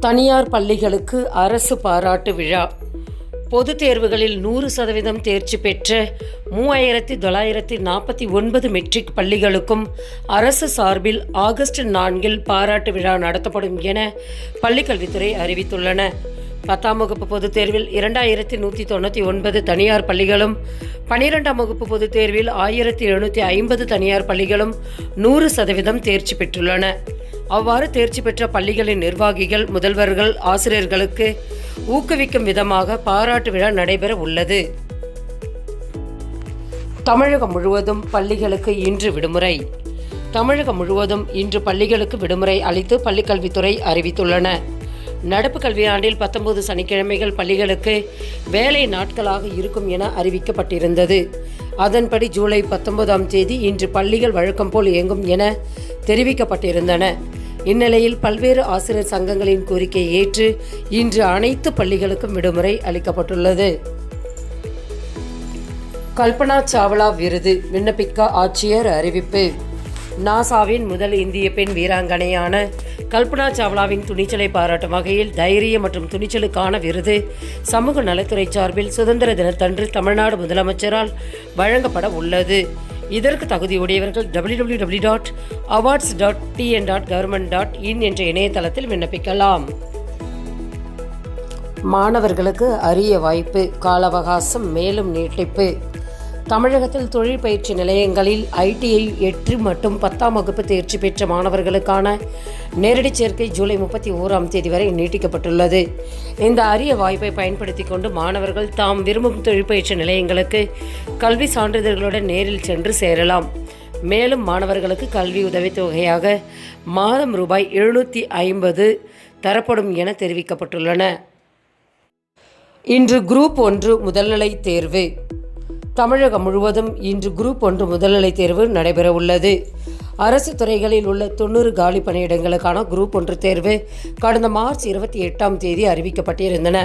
தனியார் பள்ளிகளுக்கு அரசு பாராட்டு விழா. பொது தேர்வுகளில் நூறு சதவீதம் தேர்ச்சி பெற்ற மூவாயிரத்தி தொள்ளாயிரத்தி நாற்பத்தி ஒன்பது மெட்ரிக் பள்ளிகளுக்கும் அரசு சார்பில் ஆகஸ்ட் நான்கில் பாராட்டு விழா நடத்தப்படும் என பள்ளிக்கல்வித்துறை அறிவித்துள்ளன. பத்தாம் வகுப்பு பொதுத் தேர்வில் இரண்டாயிரத்தி நூற்றி தொண்ணூற்றி ஒன்பது தனியார் பள்ளிகளும் பனிரெண்டாம் வகுப்பு பொதுத் தேர்வில் ஆயிரத்தி எழுநூற்றி ஐம்பது தனியார் பள்ளிகளும் நூறு சதவீதம் தேர்ச்சி பெற்றுள்ளன. அவ்வாறு தேர்ச்சி பெற்ற பள்ளிகளின் நிர்வாகிகள் முதல்வர்கள் ஆசிரியர்களுக்கு ஊக்குவிக்கும் விதமாக பாராட்டு விழா நடைபெற உள்ளது. தமிழகம் முழுவதும் பள்ளிகளுக்கு இன்று விடுமுறை. தமிழகம் முழுவதும் இன்று பள்ளிகளுக்கு விடுமுறை அளித்து பள்ளிக்கல்வித்துறை அறிவித்துள்ளன. நடப்பு கல்வியாண்டில் பத்தொன்பது சனிக்கிழமைகள் பள்ளிகளுக்கு வேலை நாட்களாக இருக்கும் என அறிவிக்கப்பட்டிருந்தது. அதன்படி ஜூலை பத்தொன்பதாம் தேதி இன்று பள்ளிகள் வழக்கம் போல் இயங்கும் என தெரிவிக்கப்பட்டிருந்தன. இந்நிலையில் பல்வேறு ஆசிரியர் சங்கங்களின் கோரிக்கையை ஏற்று இன்று அனைத்து பள்ளிகளுக்கும் விடுமுறை அளிக்கப்பட்டுள்ளது. கல்பனா சாவ்லா விருது விண்ணப்பிக்க ஆட்சியர் அறிவிப்பு. நாசாவின் முதல் இந்திய பெண் வீராங்கனையான கல்பனா சாவ்லாவின் துணிச்சலை பாராட்டும் வகையில் தைரிய மற்றும் துணிச்சலுக்கான விருது சமூக நலத்துறை சார்பில் சுதந்திர தினத்தன்று தமிழ்நாடு முதலமைச்சரால் வழங்கப்பட உள்ளது. இதற்கு தகுதியுடையவர்கள் W W W dot awards dot TN dot government dot in என்ற இணையதளத்தில் விண்ணப்பிக்கலாம். மாணவர்களுக்கு அரிய வாய்ப்பு கால அவகாசம் மேலும் நீட்டிப்பு. தமிழகத்தில் தொழில் பயிற்சி நிலையங்களில் ஐடிஐ எட்டு மற்றும் பத்தாம் வகுப்பு தேர்ச்சி பெற்ற மாணவர்களுக்கான நேரடி சேர்க்கை ஜூலை முப்பத்தி ஓராம் தேதி வரை நீட்டிக்கப்பட்டுள்ளது. இந்த அரிய வாய்ப்பை பயன்படுத்தி கொண்டு மாணவர்கள் தாம் விரும்பும் தொழில் பயிற்சி நிலையங்களுக்கு கல்வி சான்றிதழ்களுடன் நேரில் சென்று சேரலாம். மேலும் மாணவர்களுக்கு கல்வி உதவித்தொகையாக மாதம் ரூபாய் எழுநூற்றி ஐம்பது தரப்படும் என தெரிவிக்கப்பட்டுள்ளன. இன்று குரூப் ஒன்று முதல்நிலை தேர்வு. தமிழகம் முழுவதும் இன்று குரூப் ஒன்று முதல்நிலை தேர்வு நடைபெற உள்ளது அரசு துறைகளில் உள்ள தொண்ணூறு காலி பணியிடங்களுக்கான குரூப் ஒன்று தேர்வு கடந்த மார்ச் இருபத்தி எட்டாம் தேதி அறிவிக்கப்பட்டிருந்தன.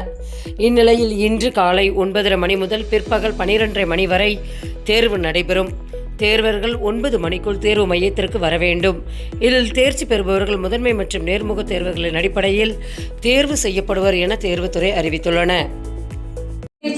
இந்நிலையில் இன்று காலை ஒன்பதரை மணி முதல் பிற்பகல் பனிரெண்டரை மணி வரை தேர்வு நடைபெறும். தேர்வர்கள் ஒன்பது மணிக்குள் தேர்வு மையத்திற்கு வர வேண்டும். இதில் தேர்ச்சி பெறுபவர்கள் முதன்மை மற்றும் நேர்முக தேர்வுகளின் அடிப்படையில் தேர்வு செய்யப்படுவர் என தேர்வுத்துறை அறிவித்துள்ளன.